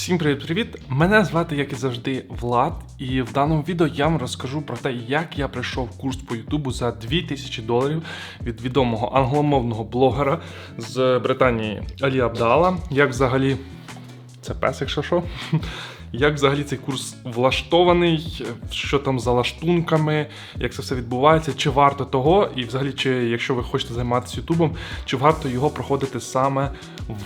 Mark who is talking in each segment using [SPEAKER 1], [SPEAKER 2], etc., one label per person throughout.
[SPEAKER 1] Всім привіт-привіт! Мене звати, як і завжди, Влад, і в даному відео я вам розкажу про те, як я пройшов курс по Ютубу за 2000 доларів від відомого англомовного блогера з Британії Алі Абдала. Як взагалі це пес, якщо що. Як взагалі цей курс влаштований, що там за лаштунками, як це все відбувається, чи варто того, і взагалі, чи якщо ви хочете займатися Ютубом, чи варто його проходити саме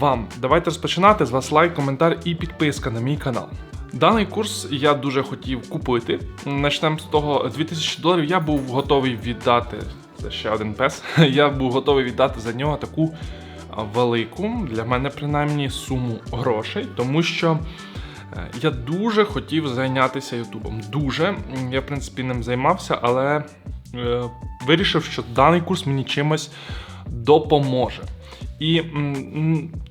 [SPEAKER 1] вам? Давайте розпочинати з вас лайк, коментар і підписка на мій канал. Даний курс я дуже хотів купити. Начнемо з того, 2000 доларів я був готовий віддати. Це ще один пес. Я був готовий віддати за нього таку велику для мене принаймні суму грошей, тому що. Е, Я дуже хотів зайнятися Ютубом. Дуже. Я, в принципі, ним займався, але е, вирішив, що даний курс мені чимось допоможе. І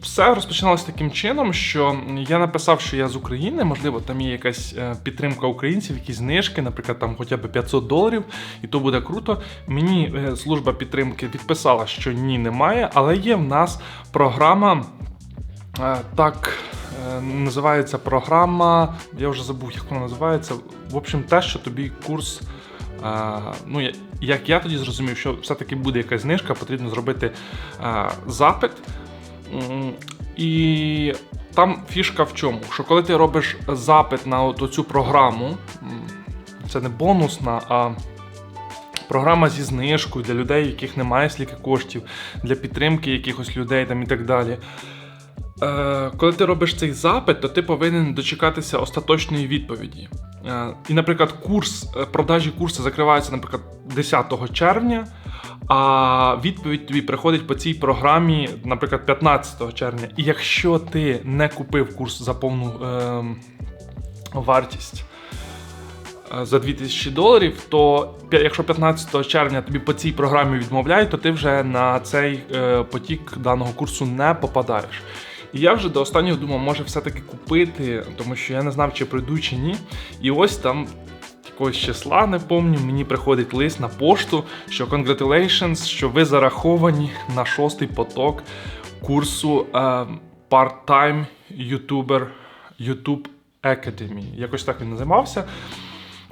[SPEAKER 1] все розпочиналося таким чином, що я написав, що я з України, можливо, там є якась е, підтримка українців, якісь знижки, наприклад, там хоча б 500 доларів, і то буде круто. Мені служба підтримки відписала, що ні, немає, але є в нас програма. Так, називається програма. Я вже забув, як вона називається. В общем, те, що тобі курс. е, Ну, як я тоді зрозумів, що все-таки буде якась знижка, потрібно зробити е, запит. І там фішка в чому? Що коли ти робиш запит на от цю програму, це не бонусна, а програма зі знижкою для людей, яких немає стільки коштів, для підтримки якихось людей там і так далі. Е, коли ти робиш цей запит, то ти повинен дочекатися остаточної відповіді. Е, і, наприклад, курс, е, продажі курсу закриваються, наприклад, 10 червня, а відповідь тобі приходить по цій програмі, наприклад, 15 червня. І якщо ти не купив курс за повну е, вартість за 2000 доларів, то якщо 15 червня тобі по цій програмі відмовляють, то ти вже на цей потік даного курсу не попадаєш. І я вже до останнього думав, може все-таки купити, тому що я не знав, чи прийду чи ні. І ось там якогось числа, не пам'ятаю, мені приходить лист на пошту, що congratulations, що ви зараховані на шостий поток курсу е, part-time YouTuber YouTube Academy. Якось так він називався.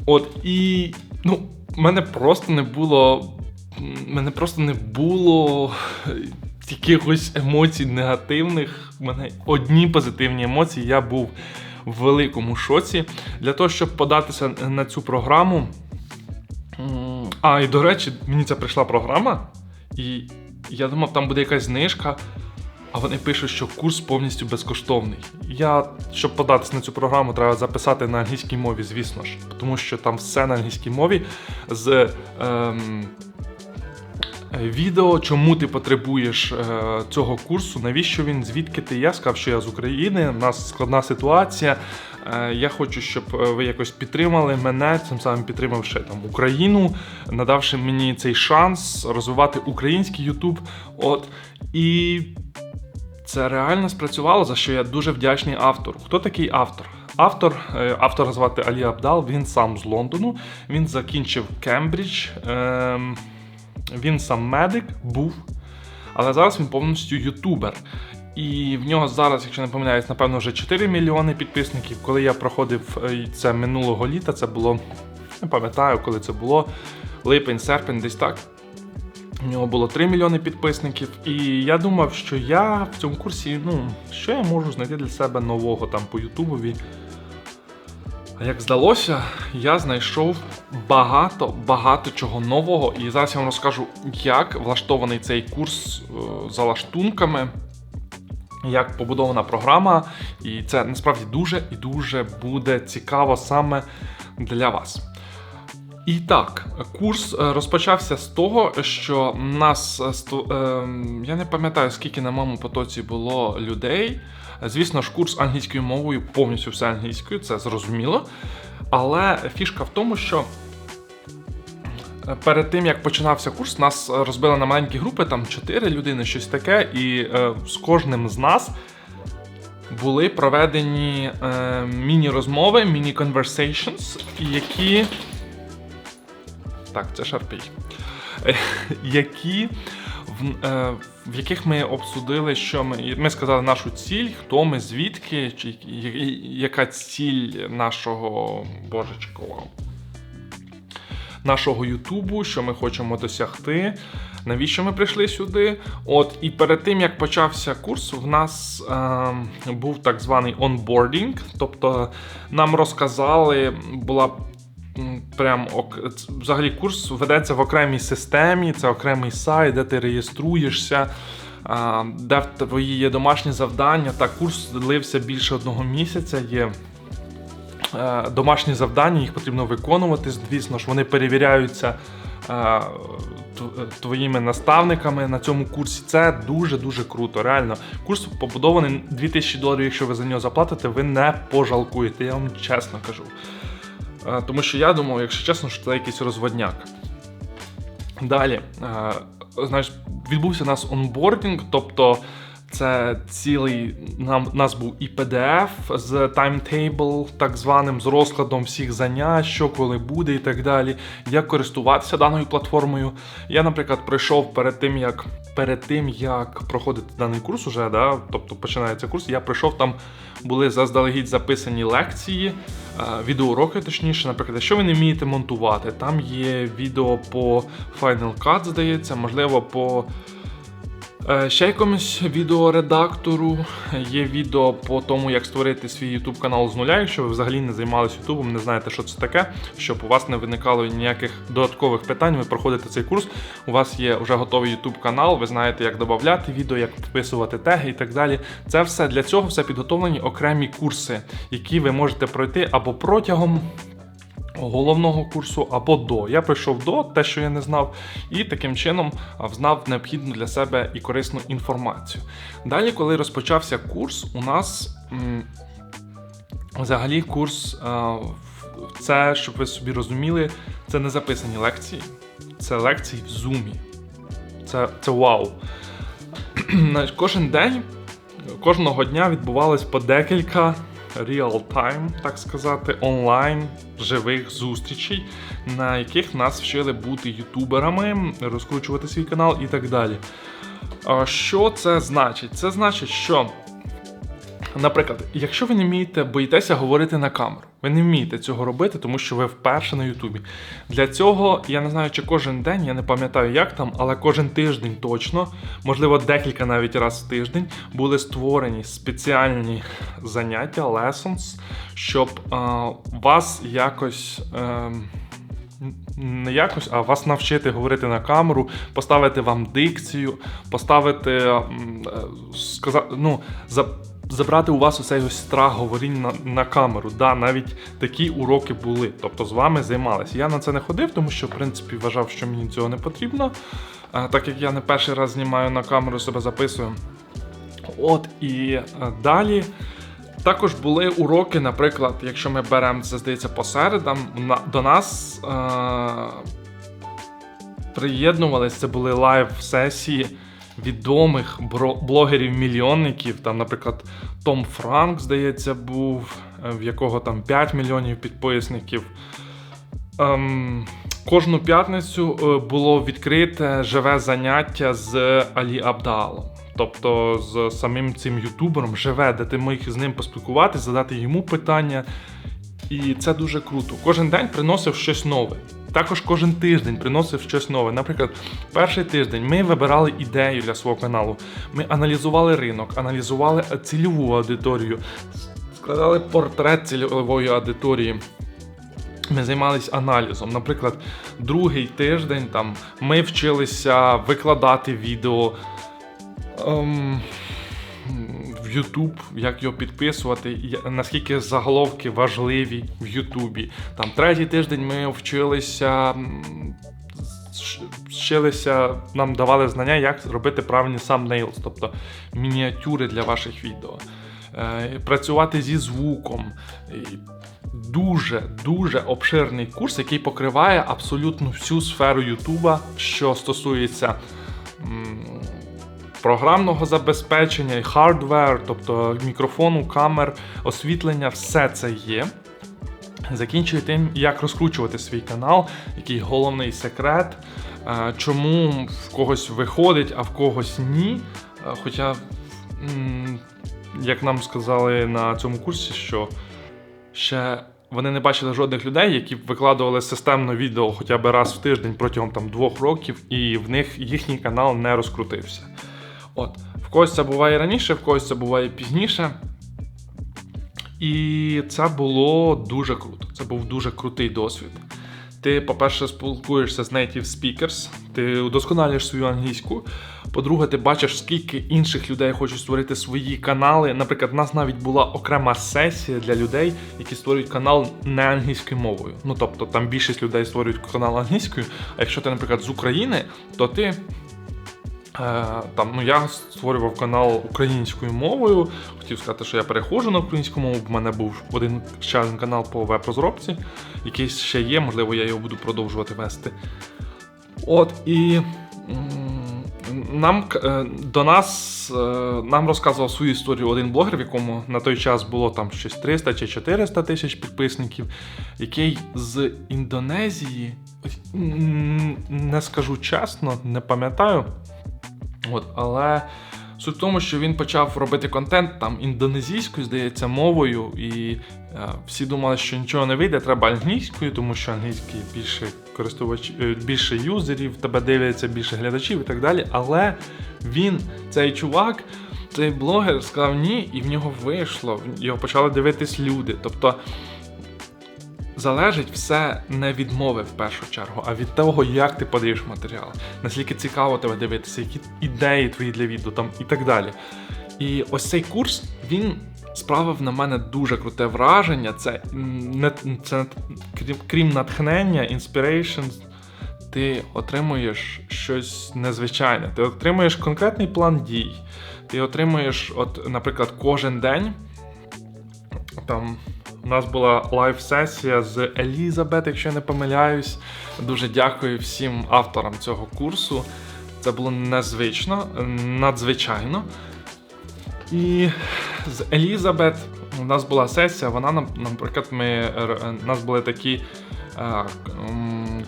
[SPEAKER 1] От і ну, мене просто не було. Мене просто не було якихось емоцій негативних. У мене одні позитивні емоції. Я був в великому шоці. Для того, щоб податися на цю програму. А, і до речі, мені ця прийшла програма, і я думав, там буде якась знижка. А вони пишуть, що курс повністю безкоштовний. Я, щоб податися на цю програму, треба записати на англійській мові, звісно ж, тому що там все на англійській мові з ем, відео, чому ти потребуєш е, цього курсу, навіщо він, звідки ти. Я сказав, що я з України, у нас складна ситуація. Е, я хочу, щоб е, ви якось підтримали мене, цим самим підтримавши там Україну, надавши мені цей шанс розвивати український Ютуб. От і це реально спрацювало, за що я дуже вдячний автору. Хто такий автор? Автор, е, автора звати Алі Абдал, він сам з Лондону, він закінчив Кембридж, ем, він сам медик був, але зараз він повністю ютубер. І в нього зараз, якщо не помиляюсь, напевно, вже 4 мільйони підписників. Коли я проходив е, це минулого літа, це було, не пам'ятаю, коли це було, липень, серпень, десь так. У нього було 3 мільйони підписників, і я думав, що я в цьому курсі, ну, що я можу знайти для себе нового там по Ютубові. Як здалося, я знайшов багато, багато чого нового. І зараз я вам розкажу, як влаштований цей курс е, за лаштунками, як побудована програма. І це насправді дуже і дуже буде цікаво саме для вас. І так, курс е, розпочався з того, що нас е, ем, я не пам'ятаю, скільки на моєму потоці було людей. Звісно ж, курс англійською мовою повністю все англійською, це зрозуміло. Але фішка в тому, що е, перед тим як починався курс, нас е, розбили на маленькі групи, там 4 людини, щось таке, і е, з кожним з нас були проведені е, міні-розмови, міні-conversations, які. Так, це шарпій. Які в, е, в яких ми обсудили, що ми. Ми сказали нашу ціль, хто ми, звідки, чи яка ціль нашого божечко. Нашого Ютубу, що ми хочемо досягти, навіщо ми прийшли сюди. От і перед тим як почався курс, в нас е, був так званий онбордінг, тобто нам розказали, була прям взагалі курс ведеться в окремій системі, це окремий сайт, де ти реєструєшся. Де в твої є домашні завдання, та курс лився більше одного місяця. Є е, домашні завдання, їх потрібно виконувати. Звісно ж, вони перевіряються е, твоїми наставниками на цьому курсі. Це дуже-дуже круто. Реально, курс побудований 2000 доларів. Якщо ви за нього заплатите, ви не пожалкуєте. Я вам чесно кажу. Е, Тому що я думав, якщо чесно, що це якийсь розводняк. Далі, е, знаєш, відбувся у нас онбордінг, тобто це цілий нам нас був і PDF з таймтейбл, так званим, з розкладом всіх занять, що коли буде і так далі, як користуватися даною платформою. Я, наприклад, прийшов перед тим, як перед тим, як проходити даний курс, уже, да, тобто починається курс, я прийшов там, були заздалегідь записані лекції, е, відеоуроки, точніше, наприклад, якщо ви не вмієте монтувати, там є відео по Final Cut, здається, можливо, по ще якомусь відеоредактору. Є відео по тому, як створити свій YouTube канал з нуля, якщо ви взагалі не займалися YouTube, не знаєте, що це таке, щоб у вас не виникало ніяких додаткових питань. Ви проходите цей курс. У вас є вже готовий YouTube канал, ви знаєте, як додати відео, як вписувати теги і так далі. Це все для цього все підготовлені окремі курси, які ви можете пройти або протягом головного курсу або до. Я прийшов до те, що я не знав, і таким чином взнав необхідну для себе і корисну інформацію. Далі, коли розпочався курс, у нас взагалі курс це, щоб ви собі розуміли, це не записані лекції, це лекції в зумі. Це, це вау. Кожен день, кожного дня відбувалось по декілька реал-тайм, так сказати, онлайн живих зустрічей, на яких нас вчили бути ютуберами, розкручувати свій канал і так далі. Що це значить? Це значить, що, наприклад, якщо ви не вмієте, боїтеся говорити на камеру, ви не вмієте цього робити, тому що ви вперше на Ютубі. Для цього я не знаю, чи кожен день, я не пам'ятаю, як там, але кожен тиждень точно, можливо, декілька навіть раз в тиждень, були створені спеціальні заняття, lessons, щоб а, вас якось. ем, не якось, а вас навчити говорити на камеру, поставити вам дикцію, поставити, е, сказа, ну, за, забрати у вас оцей ось страх говоріння на, на камеру. Да, навіть такі уроки були. Тобто з вами займалися. Я на це не ходив, тому що, в принципі, вважав, що мені цього не потрібно. А, так як я не перший раз знімаю на камеру, себе записую. От і е, далі. Також були уроки, наприклад, якщо ми беремо це, здається, по середам, на- до нас е- приєднувалися, це були лайв-сесії відомих блогерів-мільйонників. Там, наприклад, Том Франк, здається, був, е, в якого там 5 мільйонів підписників. Ем, кожну п'ятницю е, було відкрите живе заняття з Алі Абдалом. Тобто з самим цим ютубером живе, де ти міг з ним поспілкуватися, задати йому питання. І це дуже круто. Кожен день приносив щось нове. Також кожен тиждень приносив щось нове. Наприклад, перший тиждень ми вибирали ідею для свого каналу. Ми аналізували ринок, аналізували цільову аудиторію, складали портрет цільової аудиторії. Ми займалися аналізом. Наприклад, другий тиждень там ми вчилися викладати відео ем, YouTube, як його підписувати, наскільки заголовки важливі в Ютубі. Там третій тиждень ми вчилися. Вчилися, нам давали знання, як робити правильні thumbnails, тобто мініатюри для ваших відео. Е, працювати зі звуком. Дуже дуже обширний курс, який покриває абсолютно всю сферу Ютуба, що стосується програмного забезпечення і хардвер, тобто мікрофону, камер, освітлення, все це є. Закінчує тим, як розкручувати свій канал, який головний секрет, е, чому в когось виходить, а в когось ні. Е, Хоча, як нам сказали на цьому курсі, що ще вони не бачили жодних людей, які викладували системно відео хоча б раз в тиждень протягом там двох років, і в них їхній канал не розкрутився. От, в когось це буває раніше, в когось це буває пізніше. І це було дуже круто. Це був дуже крутий досвід. Ти, по-перше, спілкуєшся з native speakers, ти удосконалюєш свою англійську. По-друге, ти бачиш, скільки інших людей хочуть створити свої канали. Наприклад, у нас навіть була окрема сесія для людей, які створюють канал не англійською мовою. Ну тобто там більшість людей створюють канал англійською. А якщо ти, наприклад, з України, то ти Там, ну, я створював канал українською мовою. Хотів сказати, що я переходжу на українську мову. В мене був один ще один канал по веб-розробці, який ще є, можливо, я його буду продовжувати вести. От і нам е, до нас е, нам розказував свою історію один блогер, в якому на той час було там щось 300 чи 400 тисяч підписників, який з Індонезії, не скажу чесно, не пам'ятаю. От, але суть в тому, що він почав робити контент там індонезійською, здається, мовою, і е, всі думали, що нічого не вийде, треба англійською, тому що англійський більше користувач, е, більше юзерів, тебе дивляться більше глядачів і так далі. Але він, цей чувак, цей блогер сказав ні, і в нього вийшло. Його почали дивитись люди. Тобто залежить все не від мови в першу чергу, а від того, як ти подаєш матеріал, наскільки цікаво тебе дивитися, які ідеї твої для відео там і так далі. І ось цей курс він справив на мене дуже круте враження. Це не це крім, крім натхнення, inspirations, ти отримуєш щось незвичайне. Ти отримуєш конкретний план дій. Ти отримуєш, от, наприклад, кожен день. Там у нас була лайв-сесія з Елізабет, якщо я не помиляюсь. Дуже дякую всім авторам цього курсу. Це було незвично, надзвичайно. І з Елізабет у нас була сесія. Вона нам, наприклад, ми у нас були такі е,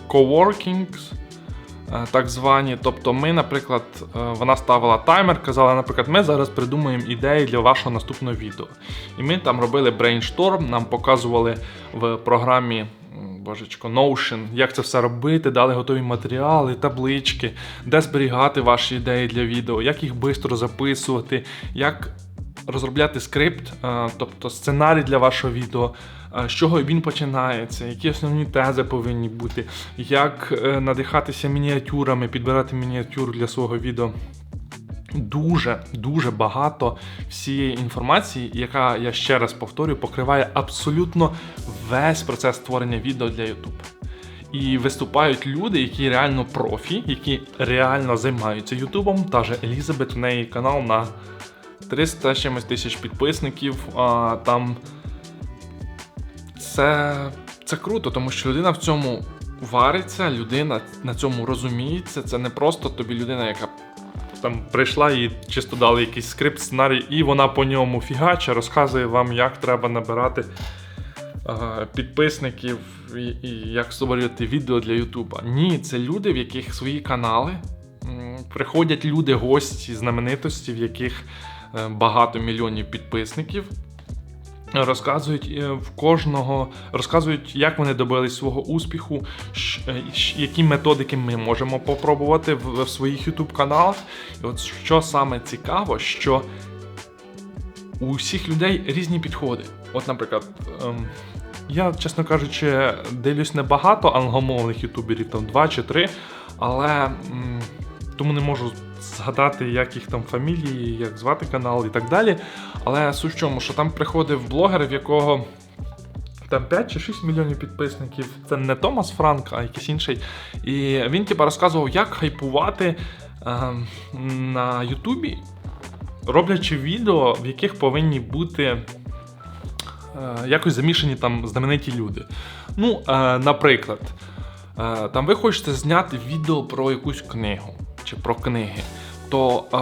[SPEAKER 1] coworkings, е, так звані. Тобто, ми, наприклад, е, вона ставила таймер, казала, наприклад, ми зараз придумаємо ідеї для вашого наступного відео. І ми там робили брейншторм, нам показували в програмі. Божечко, Notion, як це все робити, дали готові матеріали, таблички, де зберігати ваші ідеї для відео, як їх швидко записувати, як розробляти скрипт, е, тобто сценарій для вашого відео, е, з чого він починається, які основні тези повинні бути, як е, надихатися мініатюрами, підбирати мініатюру для свого відео. Дуже дуже багато всієї інформації, яка я ще раз повторюю, покриває абсолютно весь процес створення відео для YouTube. І виступають люди, які реально профі, які реально займаються Ютубом. Та же Елізабет, у неї канал на 300 з чимось тисяч підписників. А, там це, це круто, тому що людина в цьому вариться, людина на цьому розуміється. Це не просто тобі людина, яка там прийшла і чисто дали якийсь скрипт, сценарій, і вона по ньому фігаче, розказує вам, як треба набирати е, підписників і, і як створювати відео для Ютуба. Ні, це люди, в яких свої канали. Приходять люди, гості, знаменитості, в яких багато мільйонів підписників. Розказують е, в кожного, розказують, як вони добились свого успіху, е, які методики ми можемо попробувати в, своїх YouTube каналах. І от що саме цікаво, що у всіх людей різні підходи. От, наприклад, ем, я, чесно кажучи, дивлюсь небагато англомовних ютуберів, там два чи три, але тому не можу згадати, як їх там фамілії, як звати канал і так далі. Але суть в чому, що там приходив блогер, в якого там 5 чи 6 мільйонів підписників. Це не Томас Франк, а якийсь інший. І він типа розказував, як хайпувати е, на Ютубі, роблячи відео, в яких повинні бути е, якось замішані там знамениті люди. Ну, е, наприклад, е, там ви хочете зняти відео про якусь книгу чи про книги, то е,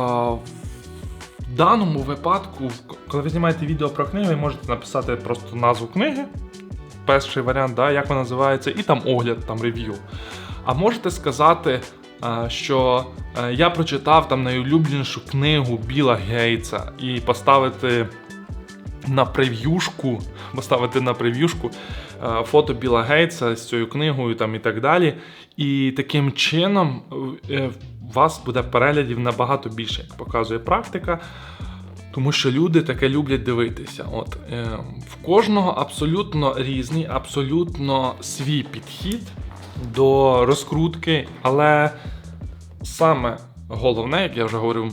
[SPEAKER 1] в даному випадку, коли ви знімаєте відео про книгу, ви можете написати просто назву книги, перший варіант, да, як вона називається, і там огляд, там рев'ю. А можете сказати а, що е, я прочитав там найулюбленішу книгу Біла Гейтса і поставити на прев'юшку, поставити на прев'юшку е, фото Біла Гейтса з цією книгою там і так далі. І таким чином е, вас буде переглядів набагато більше, як показує практика. Тому що люди таке люблять дивитися. От е, в кожного абсолютно різний, абсолютно свій підхід до розкрутки, але саме головне, як я вже говорив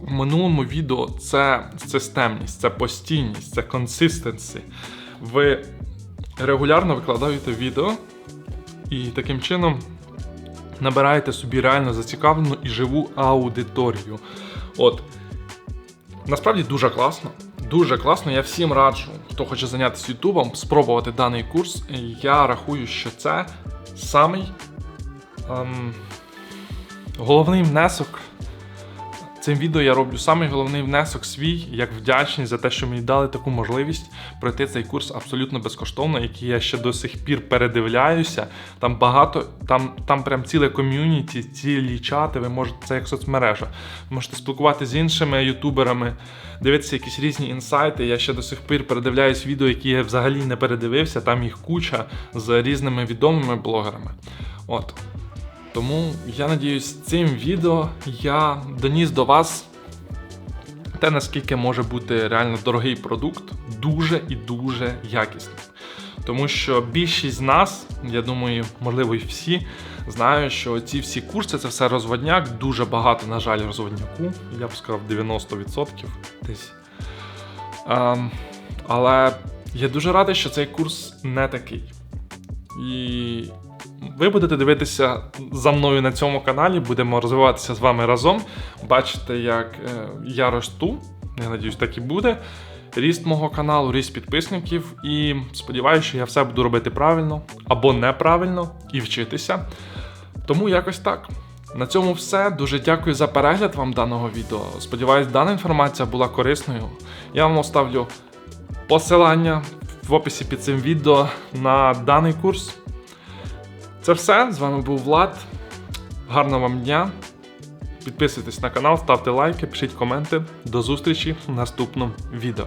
[SPEAKER 1] в минулому відео, це системність, це постійність, це консистенсі. Ви регулярно викладаєте відео і таким чином набираєте собі реально зацікавлену і живу аудиторію. От. Насправді дуже класно. Дуже класно. Я всім раджу, хто хоче зайнятися Ютубом, спробувати даний курс. Я рахую, що це самий ем, головний внесок. Цим відео я роблю самий головний внесок свій, як вдячність за те, що мені дали таку можливість пройти цей курс абсолютно безкоштовно, який я ще до сих пір передивляюся. Там багато, там, там прям ціле ком'юніті, цілі чати. Ви можете це як соцмережа. Ви можете спілкуватися з іншими ютуберами, дивитися якісь різні інсайти. Я ще до сих пір передивляюсь відео, які я взагалі не передивився. Там їх куча з різними відомими блогерами. От. Тому я надіюсь, цим відео я доніс до вас те, наскільки може бути реально дорогий продукт, дуже і дуже якісним. Тому що більшість з нас, я думаю, можливо, і всі, знають, що ці всі курси це все розводняк, дуже багато, на жаль, розводняку. Я б сказав 90% десь. Ем, але я дуже радий, що цей курс не такий. І ви будете дивитися за мною на цьому каналі, будемо розвиватися з вами разом. Бачите, як е, я росту. Я надіюсь, так і буде. Ріст мого каналу, ріст підписників. І сподіваюся, що я все буду робити правильно або неправильно і вчитися. Тому якось так. На цьому все. Дуже дякую за перегляд вам даного відео. Сподіваюсь, дана інформація була корисною. Я вам оставлю посилання в описі під цим відео на даний курс. Це все. З вами був Влад. Гарного вам дня. Підписуйтесь на канал, ставте лайки, пишіть коменти. До зустрічі в наступному відео.